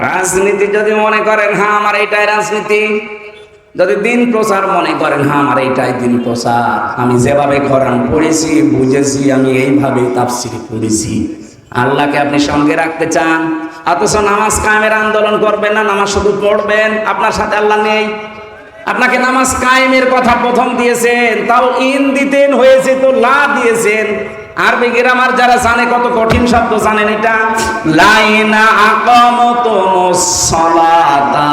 রাজনীতি যদি মনে করেন হ্যাঁ আমার এইটাই রাজনীতি। যদি দিন প্রচার মনে করেন হ্যাঁ আমার এইটাই দিন প্রচার। আমি যেভাবে কোরআন পড়েছি, বুঝেছি, আমি এইভাবে তাফসির পড়েছি। আল্লাহকে আপনি সঙ্গে রাখতে চান? অথচ নামাজ কায়েমের আন্দোলন করবেন না, নামাজ শুধু পড়বেন? আপনার সাথে আল্লাহ নেই। আপনাকে নামাজ কায়েমের কথা প্রথম দিয়েছেন, তাও ইন দিতেন, হয়েছে তো লা দিয়েছেন। আরবি গ্রামার যারা জানে, কত কঠিন শব্দ জানেন এটা। লাইনা সালাতা।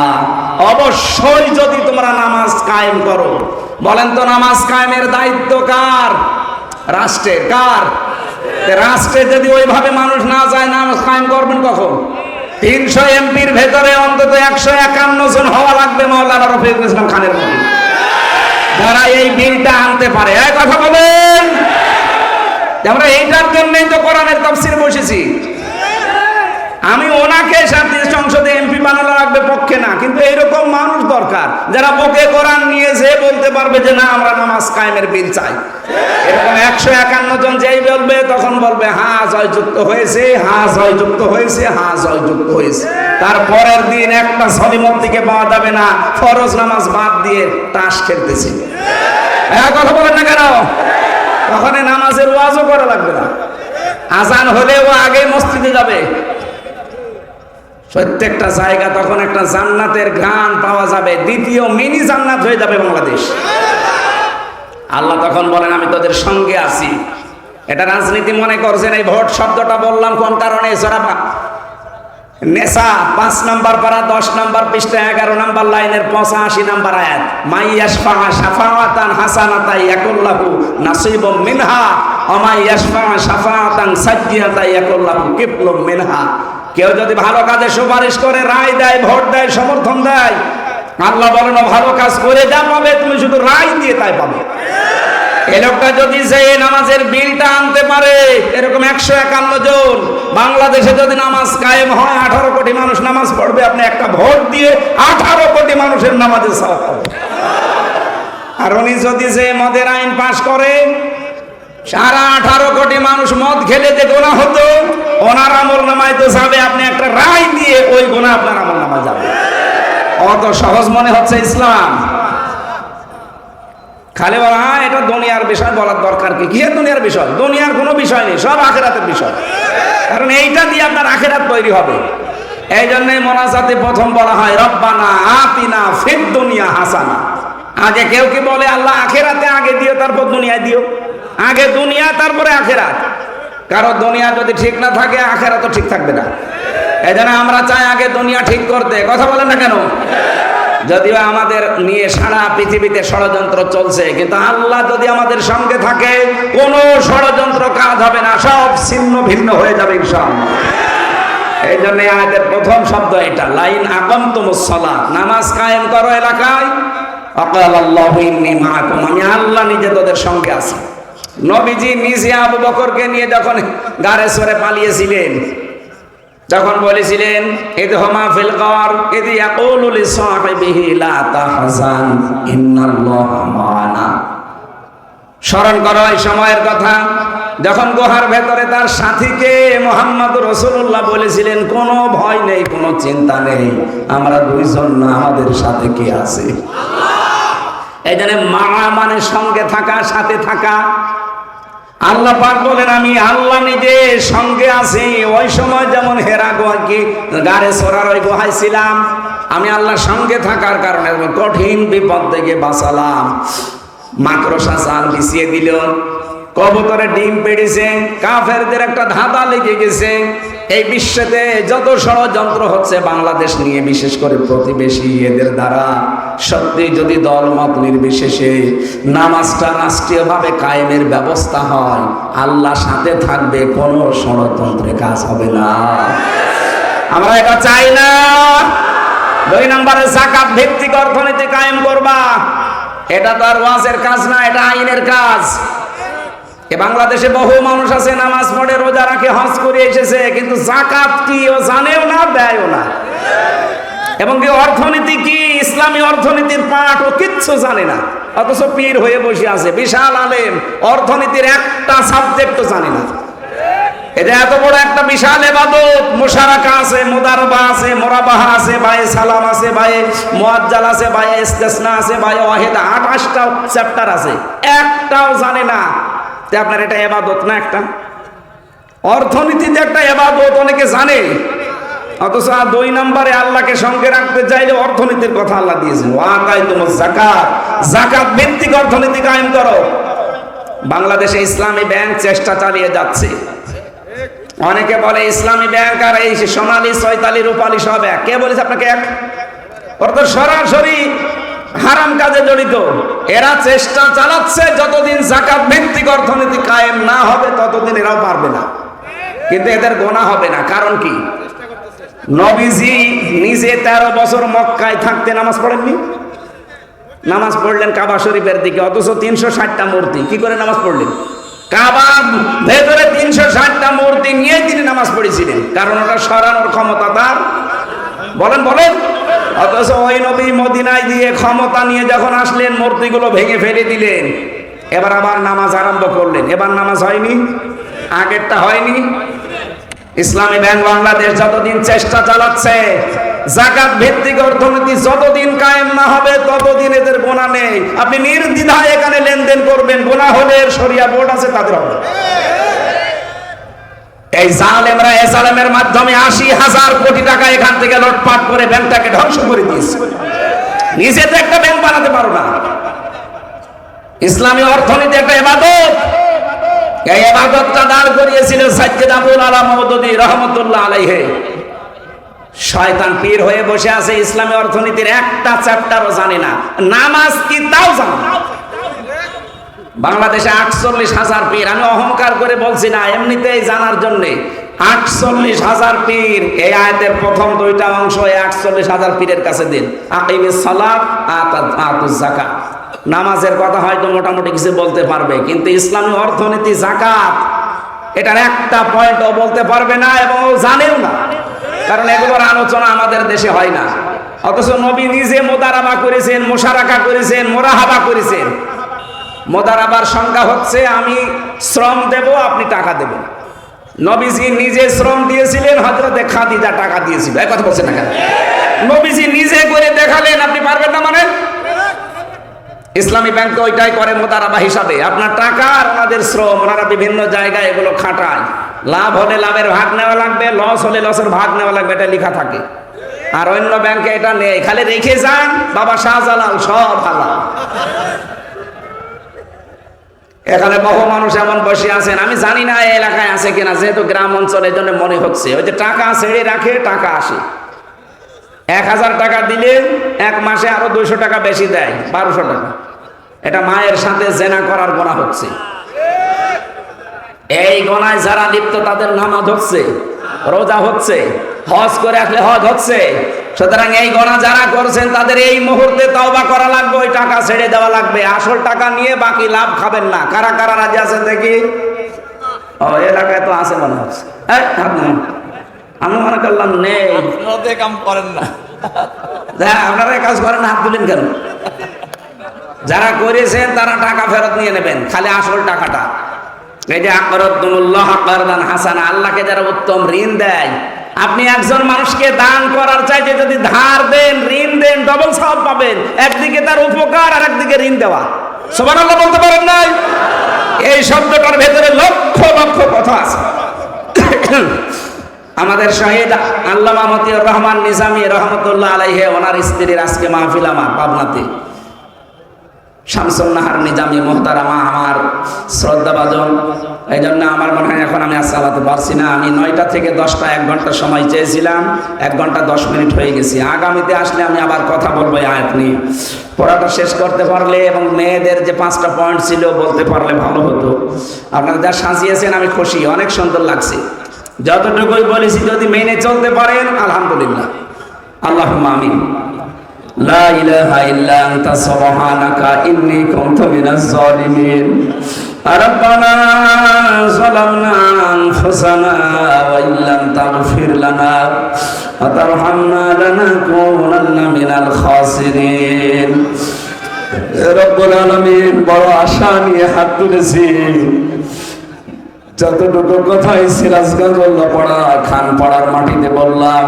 অবশ্যই যদি তোমরা নামাজ কায়েম করো। বলেন তো নামাজ কায়েমের দায়িত্ব কার? রাষ্ট্রের কার? রাষ্ট্রে যদি ওইভাবে মানুষ না যায়, নামাজ কায়েম করবেন কখন? তিনশো এমপির ভেতরে অন্তত একশো একান্ন জন হওয়া লাগবে মৌলানা রফিকুল ইসলাম খানের মতো যারা এই বিলটা আনতে পারে। এক কথা বলেন! আমরা এইটার জন্যই তো কোরআনের তফসির বসেছি। আমি ওনাকে জাতীয় সংসদে এমপি বানানো লাগবে পক্ষে না, কিন্তু এরকম মানুষ দরকার, যারা পক্ষে কোরআন নিয়ে যে বলতে পারবে যে না, আমরা নামাজ কায়েমের বিল চাই। এরকম একশো একান্ন জন যেই বলবে, তখন বলবে হ্যাঁ জয়যুক্ত হয়েছে হ্যাঁ জয়যুক্ত হয়েছে হ্যাঁ জয়যুক্ত হয়েছে। তারপরের দিন একটা সলিমতিকে পাওয়া যাবে না, ফরজ নামাজ বাদ দিয়ে তাস খেলতেছে। হ্যাঁ কথা বলেন না কেন? এই নামাজের ওয়াজও করা লাগবে না। আজান হলে ও আগে মসজিদে যাবে। প্রত্যেকটা জায়গা তখন একটা জান্নাতের গান পাওয়া যাবে। দ্বিতীয় মিনি জান্নাত হয়ে যাবে বাংলাদেশ। আল্লাহ তখন বলেন, আমি তোদের সঙ্গে আছি। এটা রাজনীতি মনে করছেন, এই ভোট শব্দটা বললাম কোন কারণে? নেশা, পাঁচ নাম্বার পারা দশ নাম্বার পৃষ্ঠা, এগারো নাম্বার লাইনের পঁচাশি নাম্বার আয়াত। মাইয়াসফাহা সাফাওয়াতান হাসানাতাই একুল্লাহু নাসিবুম মিনহা অমাইয়াসফাহা সাফাওয়াতান সাজ্জিয়াতাই একুল্লাহু কিফলুম মিনহা। কেউ যদি ভালো কাজে সুপারিশ করে, রায় দেয়, ভোট দেয়, সমর্থন দেয়, আল্লাহ বলেন, ভালো কাজ করে যা পাবে, তুমি শুধু রায় দিয়ে তাই পাবে। এ যদি যে নামাজের বিলটা আনতে পারে, এরকম একশো একান্ন জন, বাংলাদেশে যদি নামাজ কায়েম হয়, আঠারো কোটি মানুষ নামাজ পড়বে, আপনি একটা ভোট দিয়ে আঠারো কোটি মানুষের নামাজের পাবেন। আর উনি যদি যে মদের আইন পাশ করে সারা আঠারো কোটি মানুষ মদ খেলে যে গোনা হতো, ওনার আমল নামায় তো যাবে, আপনি একটা রায় দিয়ে ওই গোনা আপনার আমল নামায় যাবে অত সহজ মনে হচ্ছে ইসলাম খালি বলা হ্যাঁ এটা দুনিয়ার বিষয়, বলার দরকার কি? কি দুনিয়ার বিষয়? দুনিয়ার কোনো বিষয় নেই, সব আখেরাতের বিষয়। কারণ এইটা দিয়ে আপনার আখেরাত তৈরি হবে। এই জন্যই মোনাজাতে প্রথম বলা হয়, রব্বানা আতিনা ফিদ দুনিয়া হাসানা। আগে কেউ কি বলে, আল্লাহ আখেরাতে আগে দিও, তারপর দুনিয়ায় দিও। আগে দুনিয়া, তারপরে আখেরাত। কারও দুনিয়া যদি ঠিক না থাকে, আখেরাত তো ঠিক থাকবে না। এই আমরা চাই আগে দুনিয়া ঠিক করতে। কথা বলেন না কেন? যদিও আমাদের নিয়ে সারা পৃথিবীতে ষড়যন্ত্র চলছে, কিন্তু আল্লাহ যদি আমাদের সঙ্গে থাকে, কোনো ষড়যন্ত্র কাজ হবে না, সব ছিন্ন ভিন্ন হয়ে যাবে এই জন্য আমাদের প্রথম শব্দ এটা, লাইন আগমতুমুসলা নামাজ কায়েম করো এলাকায়। আল্লাহ আমি আল্লাহ নিজে তোদের সঙ্গে আছি। নবীজি নিজে আবু বকরকে নিয়ে যখন গাড়ে সরে পালিয়েছিলেন যখন বলেছিলেন এদ ফিল কর এদি ইয়াকুলু লিসাহিবিহি লা তাহজান ইন্নাল্লাহা মা'ানা স্মরণ করো এই সময়ের কথা যখন গুহার ভেতরে তার সাথীকে মোহাম্মদ রসুল্লাহ বলেছিলেন কোনো ভয় নেই কোনো চিন্তা নেই আমরা দুইজন না আমাদের সাথে কে আছে? এই জন্য মা মানে সঙ্গে থাকা সাথে থাকা আল্লাহ পাক বলেন, আমি আল্লাহ নিজে সঙ্গে আছি। ওই সময় যেমন হেরা গোয়াকে গাড়ে সরার ওই গোহায় ছিলাম, আমি আল্লাহ সঙ্গে থাকার কারণে কঠিন বিপদ থেকে বাঁচালাম। মাকড়সা চাল বিছিয়ে দিল। কবুতরে ডিম পেড়েছে, কাফেরদের একটা ধাঁধা লেগে গেছে। এই বিশ্বতে যত ষড়যন্ত্র হচ্ছে বাংলাদেশ নিয়ে, বিশেষ করে প্রতিবেশী এদের দ্বারা, সত্যি যদি দল দলমত নির্বিশেষে নামাজটা রাষ্ট্রীয়ভাবে কায়েমের ব্যবস্থা হয়, আল্লাহ সাথে থাকবে, কোনো ষড়যন্ত্রে কাজ হবে না। আমরা এটা চাই না। দুই নম্বরে জাকাত ভিত্তিক অর্থনীতি কায়েম করবা। এটা তো আর ওয়াজের কাজ না, এটা আইনের কাজ। এ বাংলাদেশে বহু মানুষ আছে, নামাজ পড়ে, রোজা রাখে, হজ করে এসেছে, কিন্তু জাকাত কি ও জানেও না দেয়ও না। এবং কি অর্থনীতি কি, ইসলামী অর্থনীতির পাঠ ও কিচ্ছু জানে না, অথচ পীর হয়ে বসে আছে, বিশাল আলেম, অর্থনীতির একটা সাবজেক্টও জানে না। এটা এত বড় একটা বিশাল এবাদত, মোশারাকা আছে, মোদারবা আছে, মোরাবাহা আছে, বায়ে সালাম আছে ভাই মুআজ্জাল আছে, বায়ে ইস্তেসনা আছে, বায়ে ওয়াহিদ আঠাশটা চ্যাপ্টার আছে, একটাও জানে না আপনার এটা এবাদত না একটা? অর্থনীতিতে একটা এবাদত, অনেকে জানে। অথচ দুই নম্বরে আল্লাহকে সঙ্গে রাখতে চাইলে অর্থনীতির কথা আল্লাহ দিয়েছেন। ওয়াকাই তোমার জাকাত জাকাত ভিত্তিক অর্থনীতি কায়েম করো। বাংলাদেশে ইসলামী ব্যাংক চেষ্টা চালিয়ে যাচ্ছে। অনেকে বলে ইসলামী ব্যাংক আর এই সোনালী সৈতালি রূপালী সব এক। কে বলেছে আপনাকে এক? অর্থাৎ সরাসরি হারাম কাজে জড়িত। এরা চেষ্টা চালাচ্ছে, যতদিন জাকাত ভিত্তিক অর্থনীতি কায়েম না হবে, ততদিন এরাও পারবে না। কিন্তু এদের গোনা হবে না, কারণ কি? নবীজি নিজে তেরো বছর মক্কায় থাকতে নামাজ পড়েননি? নামাজ পড়লেন কাবা শরীফের দিকে, অথচ তিনশো ষাটটা মূর্তি। কি করে নামাজ পড়লেন? কাবা ভেতরে তিনশো ষাটটা মূর্তি নিয়ে তিনি নামাজ পড়েছিলেন, কারণ ওটা সরানোর ক্ষমতা তার। বলেন বলেন। অথচ ওই নবী মদিনায় দিয়ে ক্ষমতা নিয়ে যখন আসলেন, মূর্তিগুলো ভেঙে ফেলে দিলেন। এবার আবার নামাজ আরম্ভ করলেন। এবার নামাজ হয়নি? আগেরটা হয়নি? ইসলামী ব্যাংক বাংলাদেশ যতদিন চেষ্টা চালাচ্ছে, জাকাত ভিত্তিক অর্থনীতি যতদিন কায়েম না হবে, ততদিন এদের গোনা নেই। আপনি নির্দ্বিধায় এখানে লেনদেন করবেন, গোনা হলে শরিয়া বোর্ড আছে, তাদের হবে। এই জালেমরা এ মাধ্যমে আশি হাজার কোটি টাকা এখান থেকে লটপাট করে ব্যাংকটাকে ধ্বংস করে দিয়েছে। নিজে তো একটা ব্যাংক বানাতে পারো না। ইসলামী অর্থনীতি একটা এবাদত এই এবাদতটা দাঁড় করিয়েছিল সাজ্জেদ আবুল আলাম রহমতুল্লাহ আলাইহে। শয়তান পীর হয়ে বসে আছে ইসলামী অর্থনীতির একটা চ্যাপ্টারও জানে না। নামাজ কি তাও জানে না। বাংলাদেশে আটচল্লিশ হাজার পীর। আমি অহংকার করে বলছি না, এমনিতেই জানার জন্যে। আটচল্লিশ হাজার পীর, এই আয়াতের প্রথম দুইটা অংশ এই আটচল্লিশ হাজার পীরের কাছে দিন। জাকাত নামাজের কথা হয়তো মোটামুটি কিছু বলতে পারবে, কিন্তু ইসলামী অর্থনীতি জাকাত এটার একটা পয়েন্টও বলতে পারবে না এবং ও জানেও না। কারণ এগুলোর আলোচনা আমাদের দেশে হয় না। অথচ নবী নিজে মোদারাবা করেছেন, মোশারাকা করেছেন, মোরাহাবা করেছেন। মোদারাবার সংজ্ঞা হচ্ছে, আমি শ্রম দেব, আপনি টাকা দেবেন। নবীজি নিজে শ্রম দিয়েছিলেন হজরতে খাদিজা টাকা দিয়েছিল। এক কথা বলছেন না কেন? নবীজি নিজে করে দেখালেন, আপনি পারবেন না মানে? ইসলামী ব্যাংক ওইটাই করে মোদারাবা হিসাবে। আপনার টাকা আর ওনাদের শ্রম, ওনারা বিভিন্ন জায়গায় এগুলো খাটায়। লাভ হলে লাভের ভাগ নেওয়া লাগবে, লস হলে লসের ভাগ নেওয়া লাগবে, এটা লেখা থাকে। আর অন্য ব্যাংকে এটা নেই, খালি রেখে যান, বাবা শাহজালাল, সব হালাল। এখানে বহু মানুষ এমন বসে আছেন। আমি জানি না এই এলাকায় আছে কিনা, যেহেতু গ্রাম অঞ্চলের জন্য মনে হচ্ছে। ওই যে টাকা ছেড়ে রাখে, টাকা আসে। এক হাজার টাকা দিলে এক মাসে আরও দুইশো টাকা বেশি দেয়, বারোশো টাকা। এটা মায়ের সাথে জেনা করার গোনা হচ্ছে। এই গোনায় যারা লিপ্ত, তাদের নামাজ হচ্ছে, রোজা হচ্ছে, হজ করে আসলে হজ হচ্ছে। সুতরাং এই গণা যারা করছেন তাদের এই মুহূর্তে তওবা করা লাগবে ওই টাকা ছেড়ে দেওয়া লাগবে। আসল টাকা নিয়ে বাকি লাভ খাবেন না। কারা কারা রাজি আছেন দেখি? ও এলাকায় তো আছে মনে হচ্ছে। এই, আমি মনে করলাম নেই। আপনারা কাম করেন না। হ্যাঁ আপনারা কাজ করেন হাত তুলেন কেন? যারা করেছেন তারা টাকা ফেরত নিয়ে নেবেন খালি আসল টাকাটা। এই যে আকরদুল্লাহ আকরদান হাসান আল্লাহকে যারা উত্তম ঋণ দেয় আপনি একজন মানুষকে দান করার চাইতে যদি ধার দেন, ঋণ দেন ডবল সব পাবেন। একদিকে তার উপকার আর একদিকে ঋণ দেওয়া। সবার আল্লাহ বলতে পারেন নাই? এই শব্দটার ভেতরে লক্ষ লক্ষ কথা আছে। আমাদের শহীদ আল্লামা মতিউর রহমান নিজামী রহমতুল্লাহ আলাইহে, ওনার স্ত্রীর আজকে মাহফিল আমার পাবনাতে। শামসুল নাহার নিজামী মোহতারামা আমার শ্রদ্ধাভাজন এই জন্য আমার মনে হয় এখন আমি আর চালাতে পারছি না। আমি নয়টা থেকে দশটা, এক ঘণ্টা সময় চেয়েছিলাম, এক ঘণ্টা দশ মিনিট হয়ে গেছি। আগামীতে আসলে আমি আবার কথা বলব আয়াত নিয়ে। পড়াটা শেষ করতে পারলে এবং মেয়েদের যে পাঁচটা পয়েন্ট ছিল বলতে পারলে ভালো হতো। আপনারা যা সাজিয়েছেন আমি খুশি, অনেক সুন্দর লাগছে। যতটুকুই বলেছি যদি মেনে চলতে পারেন, আলহামদুলিল্লাহ। আল্লাহ আমি লা ইলাহা ইল্লা আনতা, সুবহানাকা, ইন্নী কুনতু মিনাজ জালিমিন ربنا ظلمنا أنفسنا وإن لم تغفر لنا وترحمنا لنكونن من الخاسرين রব্বুল আলমিন বড় আশা নিয়ে হাত তুলেছি যতটুকু কথা এই সিরাজগঞ্জ পড়া খান পাড়ার মাটিতে বললাম